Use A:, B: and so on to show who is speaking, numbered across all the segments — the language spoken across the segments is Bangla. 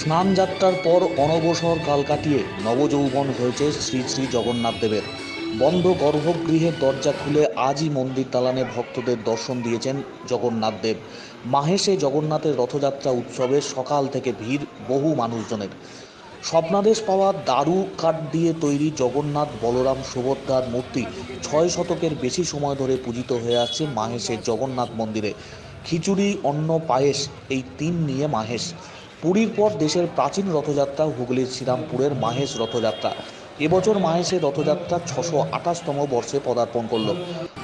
A: স্নান যাত্রার পর অনবসর কাল কাটিয়ে নবযৌবন হয়েছে শ্রী শ্রী জগন্নাথ দেবের। বন্ধ গর্ভগৃহের দরজা খুলে আজই মন্দির দালানে ভক্তদের দর্শন দিয়েছেন জগন্নাথ দেব। মাহেশে জগন্নাথের রথযাত্রা উৎসবে সকাল থেকে ভিড় বহু মানুষজনের। স্বপ্নাদেশ পাওয়া দারু কাঠ দিয়ে তৈরি জগন্নাথ বলরাম সুভদ্রার মূর্তি ছয় শতকের বেশি সময় ধরে পূজিত হয়ে আসছে মাহেশের জগন্নাথ মন্দিরে। খিচুড়ি, অন্ন, পায়েস এই তিন নিয়ে মাহেশ। পুরীর পর দেশের প্রাচীন রথযাত্রা হুগলির শ্রীরামপুরের মাহেশ রথযাত্রা। এবছর মাহেশের রথযাত্রা ছশো আঠাশতম বর্ষে পদার্পণ করল।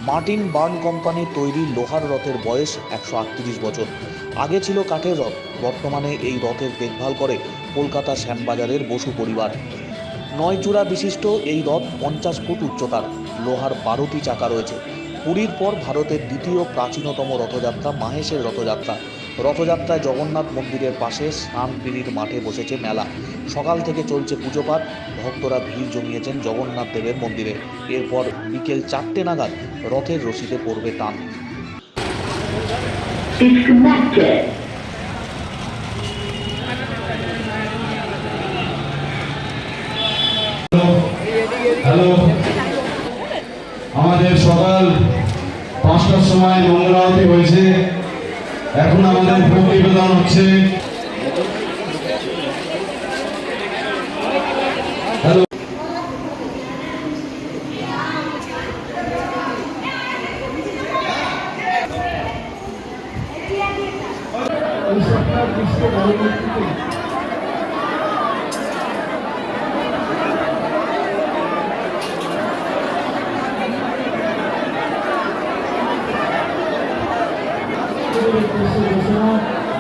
A: মার্টিন বার্ন কোম্পানির তৈরি লোহার রথের বয়স একশো আটত্রিশ বছর। আগে ছিল কাঠের রথ, বর্তমানে এই রথের দেখভাল করে কলকাতা শ্যামবাজারের বসু পরিবার। নয় চূড়া বিশিষ্ট এই রথ পঞ্চাশ ফুট উচ্চতার, লোহার বারোটি চাকা রয়েছে। পুরীর পর ভারতের দ্বিতীয় প্রাচীনতম রথযাত্রা মাহেশের রথযাত্রা। রথযাত্রায় জগন্নাথ মন্দিরের পাশে স্নানপিড়ির মাঠে বসেছে মেলা। সকাল থেকে চলছে পুজোপাঠ ভক্তরা ভিড় জমিয়েছেন জগন্নাথ দেবের মন্দিরে। এরপর বিকেল চারটে নাগাদ রথের রশিতে পড়বে টান.
B: হ্যালো আমাদের সকাল পাঁচটার সময় মঙ্গল আরতি হয়েছে। এখন আমাদের ভোগ নিবেদন হচ্ছে। হ্যালো।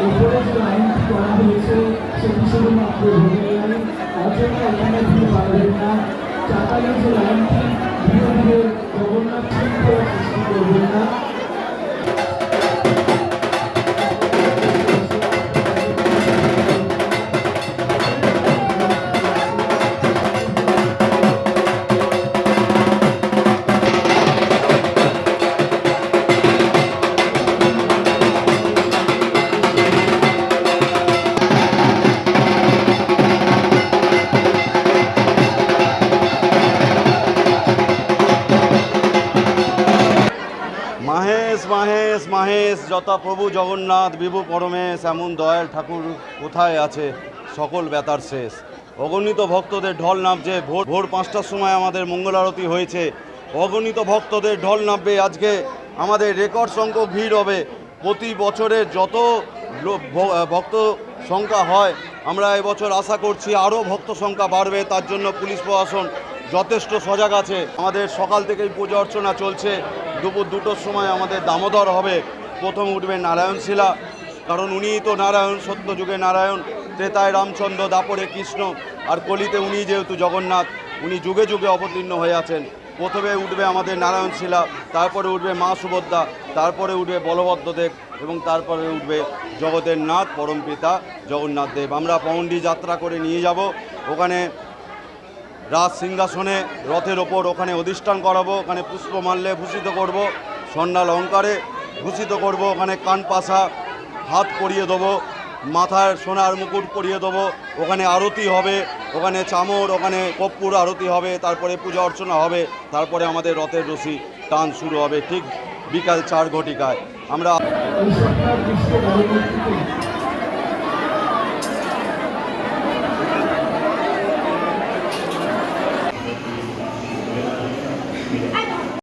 C: উপরে যে আইনটি করা হয়েছে সেটি শুধুমাত্র ভূমি লাইন অচেনা এখানে ভিড় পারবেন না
D: মাহেশ মাহেশ, যথা প্রভু জগন্নাথ, বিভু পরমেশ, এমন দয়াল ঠাকুর কোথায় আছে? সকল ব্যথার শেষ। অগণিত ভক্তদের ঢল নামছে। ভোর ভোর পাঁচটার সময় আমাদের মঙ্গল আরতি হয়েছে। অগণিত ভক্তদের ঢল নামবে। আজকে আমাদের রেকর্ড সংখ্যক ভিড় হবে। প্রতি বছরের যত ভক্ত সংখ্যা হয়, আমরা এবছর আশা করছি আরও ভক্ত সংখ্যা বাড়বে। তার জন্য পুলিশ প্রশাসন যথেষ্ট সজাগ আছে। আমাদের সকাল থেকেই পূজা অর্চনা চলছে। দুপুর দুটোর সময় আমাদের দামোদর হবে। প্রথম উঠবে নারায়ণ শিলা। কারণ উনিই তো নারায়ণ সত্য যুগে নারায়ণ। ত্রেতায় রামচন্দ্র, দাপরে কৃষ্ণ। আর কলিতে উনি যেহেতু জগন্নাথ, উনি যুগে যুগে অবতীর্ণ হয়ে আছেন। প্রথমে উঠবে আমাদের নারায়ণ শিলা, তারপরে উঠবে মা সুভদ্রা, তারপরে উঠবে বলভদ্রদেব এবং তারপরে উঠবে জগতের নাথ পরমপিতা জগন্নাথ দেব। আমরা পৌন্ডি যাত্রা করে নিয়ে যাব। ওখানে রাজ সিংহাসনে রথের ওপর ওখানে অধিষ্ঠান করাবো, ওখানে পুষ্প পুষ্পমাল্যে ভূষিত করব, স্বর্ণাল অঙ্কারে ভূষিত করব, ওখানে কান পাশা হাত পরিয়ে দেবো, মাথার সোনার মুকুট পরিয়ে দেবো, ওখানে আরতি হবে, ওখানে চামর, ওখানে কপ্পুর আরতি হবে, তারপরে পূজা অর্চনা হবে, তারপরে আমাদের রথের রশি টান শুরু হবে ঠিক বিকাল চার ঘটিকায়। আমরা